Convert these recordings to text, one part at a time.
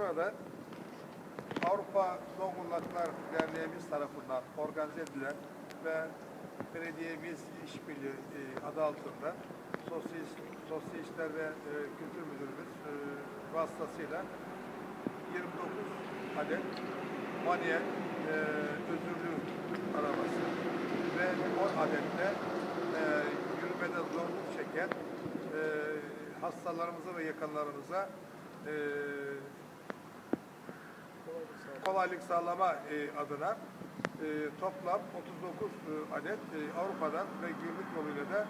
burada Avrupa Zonguldaklar Derneğimiz tarafından organize edilen ve belediyemiz işbirliği e, adı altında Sosyalist, Sosyalistler ve e, Kültür Müdürümüz e, vasıtasıyla 29 adet manuel e, özürlü arabası ve 10 adet de e, yürümede zorluk çeken e, hastalarımıza ve yakınlarımıza kolaylık sağlama e, adına e, toplam 39 e, adet Avrupa'dan ve gümrük yoluyla da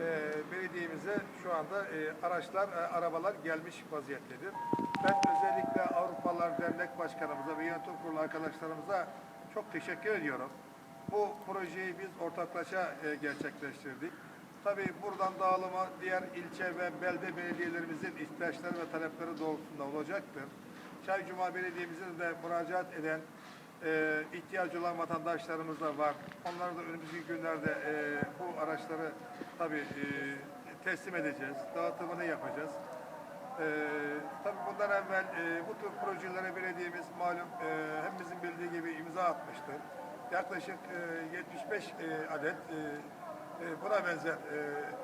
e, belediyemize şu anda araçlar, arabalar gelmiş vaziyettedir. Ben özellikle Avrupalılar Dernek Başkanımıza ve yönetim kurulu arkadaşlarımıza çok teşekkür ediyorum. Bu projeyi biz ortaklaşa gerçekleştirdik. Tabii buradan dağılıma diğer ilçe ve belde belediyelerimizin ihtiyaçları ve talepleri doğrultusunda olacaktır. Çaycuma Belediye'mize de müracaat eden e, ihtiyacı olan vatandaşlarımız da var. Onlara da önümüzdeki günlerde e, bu araçları tabii e, teslim edeceğiz. Dağıtımını yapacağız. E, tabii bundan evvel e, bu tür projelere belediyemiz malum e, hepimizin bildiği gibi imza atmıştır. Yaklaşık e, 75 e, adet e, e, buna benzer e,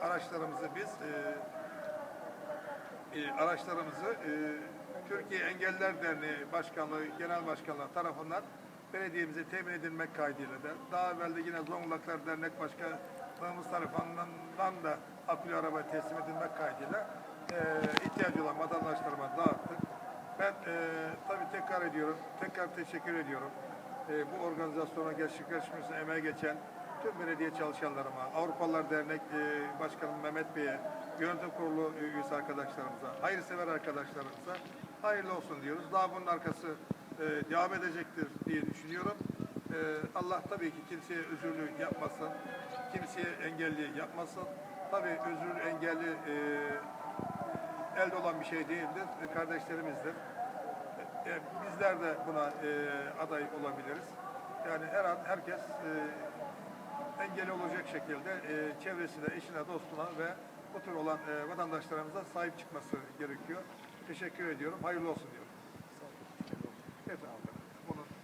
araçlarımızı biz e, e, araçlarımızı e, Türkiye Engelliler Derneği Başkanlığı, Genel Başkanlığı tarafından belediyemize temin edilmek kaydıyla da daha evvel de yine Zonguldaklar Dernek Başkanlığımız tarafından da akülü araba teslim edilmek kaydıyla e, ihtiyacı olan vatandaşlarıma dağıttık. Ben e, tabii tekrar ediyorum, tekrar teşekkür ediyorum. E, bu organizasyona gerçekleşmesine emeği geçen tüm belediye çalışanlarıma, Avrupalılar Dernek e, Başkanı Mehmet Bey'e, yönetim kurulu üyesi arkadaşlarımıza, hayırsever arkadaşlarımıza hayırlı olsun diyoruz. Daha bunun arkası e, devam edecektir diye düşünüyorum. E, Allah tabii ki kimseye özürlü yapmasın, kimseye engelli yapmasın. Tabii özür engelli e, elde olan bir şey değildir, kardeşlerimizdir. Bizler de buna aday olabiliriz. Yani her an herkes e, engel olacak şekilde e, çevresine, eşine, dostuna ve bu tür olan e, vatandaşlarımıza sahip çıkması gerekiyor. Teşekkür ediyorum. Hayırlı olsun diyorum. Efendim.